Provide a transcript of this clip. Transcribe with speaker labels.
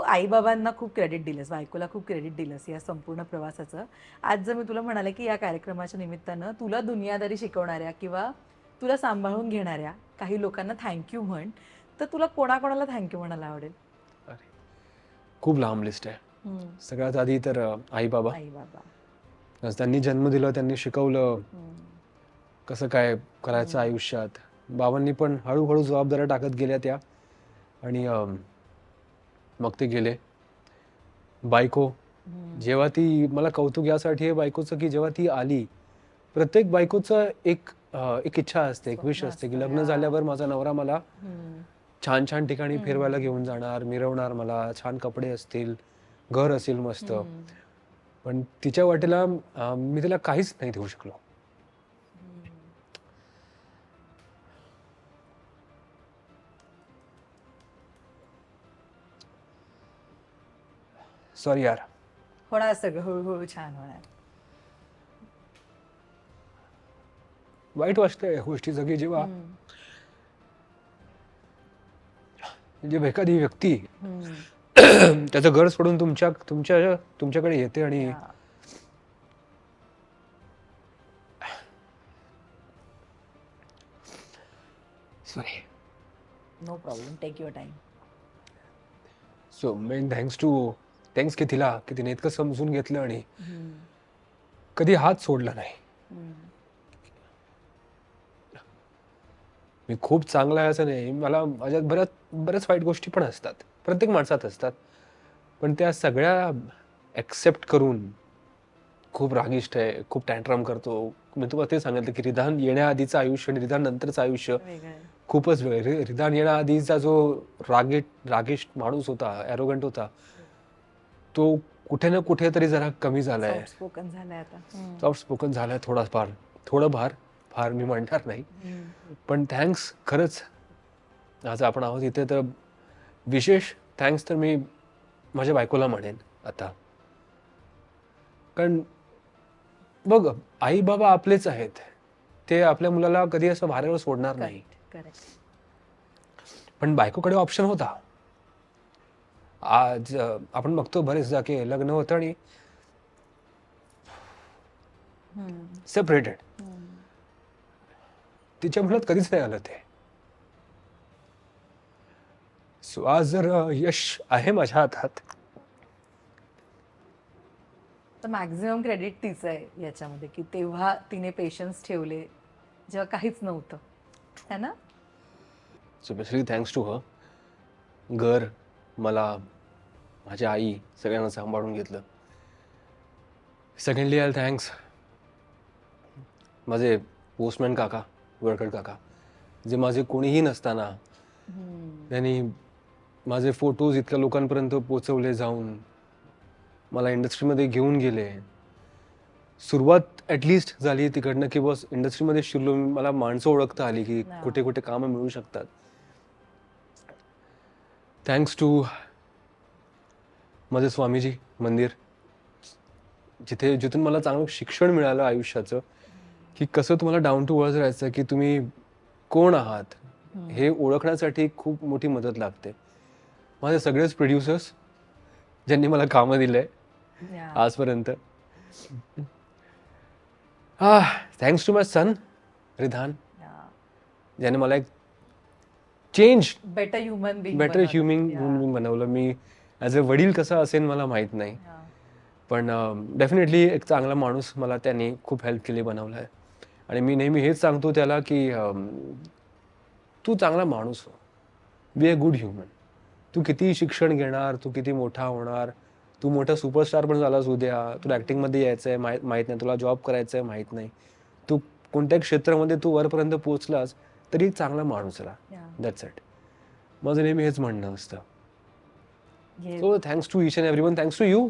Speaker 1: आईबाबांना खूप क्रेडिट दिलंस बायकोला खूप क्रेडिट दिलंस या संपूर्ण प्रवासाचं. आज जर मी तुला म्हणाले की या कार्यक्रमाच्या निमित्तानं तुला दुनियादारी शिकवणाऱ्या किंवा तुला सांभाळून घेणाऱ्या काही लोकांना थँक्यू म्हण तर तुला कोणाकोणाला थँक्यू म्हणायला आवडेल?
Speaker 2: अरे खूप लांब लिस्ट आहे. सगळ्यात आधी तर आई बाबा
Speaker 1: आई बाबा
Speaker 2: त्यांनी जन्म दिला त्यांनी शिकवलं. कसं काय करायचं आयुष्यात? बाबांनी पण हळूहळू जबाबदाऱ्या टाकत गेल्या त्या. आणि मग ते गेले बायको. जेव्हा ती मला कौतुक यासाठी बायकोचं की जेव्हा ती आली प्रत्येक बायकोचं एक एक इच्छा असते एक विश
Speaker 1: स्वप्न
Speaker 2: असते की लग्न. झाल्यावर माझा नवरा मला. छान छान ठिकाणी. फिरवायला घेऊन जाणार मिरवणार मला छान कपडे असतील घर असेल मस्त. पण तिच्या वाटेला मी तिला काहीच नाही देऊ शकलो सॉरी यार
Speaker 1: होणार सगळं हळूहळू छान होणार
Speaker 2: वाईट वाटतंय या गोष्टीचं की जेव्हा
Speaker 1: हम्म.
Speaker 2: जेव्हा एखादी व्यक्ती
Speaker 1: हम्म.
Speaker 2: त्याचं घर सोडून तुमच्या तुमच्या तुमच्याकडे येते आणि. Sorry
Speaker 1: no problem take your time
Speaker 2: so many thanks to thanks की तिला की तिने इतकं समजून घेतलं आणि कधी हात सोडला नाही. मी खूप चांगला आहे असं नाही. मला माझ्यात बऱ्याच बऱ्याच वाईट गोष्टी पण असतात. प्रत्येक माणसात असतात. पण त्या सगळ्या ॲक्सेप्ट करून खूप रागिष्ट आहे खूप टँट्रम करतो. मी तुम्हाला ते सांगितलं की रिधान येण्याआधीचं आयुष्य आणि रिधान नंतरचं आयुष्य खूपच वेळ रिधान येण्याआधीचा जो रागीट रागिष्ट माणूस होता ॲरोगंट होता तो कुठे ना कुठे तरी जरा कमी झालाय.
Speaker 1: स्पोकन झालंय आता.
Speaker 2: सॉफ्ट स्पोकन झालाय थोडाफार. थोडंफार फार मी म्हणणार नाही. पण थँक्स खरंच. आज आपण आहोत इथे तर विशेष थँक्स तर मी माझ्या बायकोला म्हणेन आता. कारण बघ आई बाबा आपलेच आहेत. ते आपल्या मुलाला कधी असं भारेवर सोडणार नाही. पण बायकोकडे ऑप्शन होता. आज आपण बघतो बरेच जागे लग्न होतं आणि सेपरेटेड तिच्या मनात कधीच नाही आलं ते. सो आज जर यश आहे माझ्या हातात.
Speaker 1: तर मॅक्झिमम क्रेडिट तिचं आहे याच्यामध्ये की तेव्हा तिने पेशन्स ठेवले जेव्हा काहीच नव्हतं. है ना?
Speaker 2: सो बेसिकली थँक्स टू ह घर मला माझी आई सगळ्यांना सांभाळून घेतलं. सेकंडली आय थँक्स माझे पोस्टमॅन काका वळकड काका जे माझे कोणीही नसताना त्यांनी माझे फोटोज इतक्या लोकांपर्यंत पोचवले जाऊन मला इंडस्ट्रीमध्ये घेऊन गेले. सुरुवात ॲटलिस्ट झाली तिकडनं की बस इंडस्ट्रीमध्ये शिरलो. मला माणसं ओळखता आली की. कुठे कुठे कामं मिळू शकतात. थँक्स टू माझे स्वामीजी मंदिर जिथे जिथून मला चांगलं शिक्षण मिळालं आयुष्याचं की कसं तुम्हाला डाऊन टू अर्थ राहायचं की तुम्ही कोण आहात हे ओळखण्यासाठी खूप मोठी मदत लागते माझे सगळेच प्रोड्युसर्स ज्यांनी मला कामं दिलंय
Speaker 1: या.
Speaker 2: आजपर्यंत हा thanks to my son Ridhan. ज्याने मला एक change
Speaker 1: better human being
Speaker 2: better human being बनवलं. मी ॲज अ वडील कसा असेल मला माहीत नाही. पण डेफिनेटली एक चांगला माणूस मला त्यांनी खूप हेल्प केली बनवलं आहे आणि मी नेहमी हेच सांगतो त्याला की तू चांगला माणूस हो. बी अ गुड ह्युमन तू किती शिक्षण घेणार तू किती मोठा होणार तू मोठा सुपरस्टार पण झालास उद्या तुला ॲक्टिंगमध्ये यायचं आहे माहीत माहीत नाही तुला जॉब करायचं आहे माहीत नाही. तू कोणत्याही क्षेत्रामध्ये तू वरपर्यंत पोहोचलास तरी एक चांगला माणूस राहा. दॅट्स इट माझं नेहमी हेच म्हणणं असतं. So thanks to each and every one thanks to you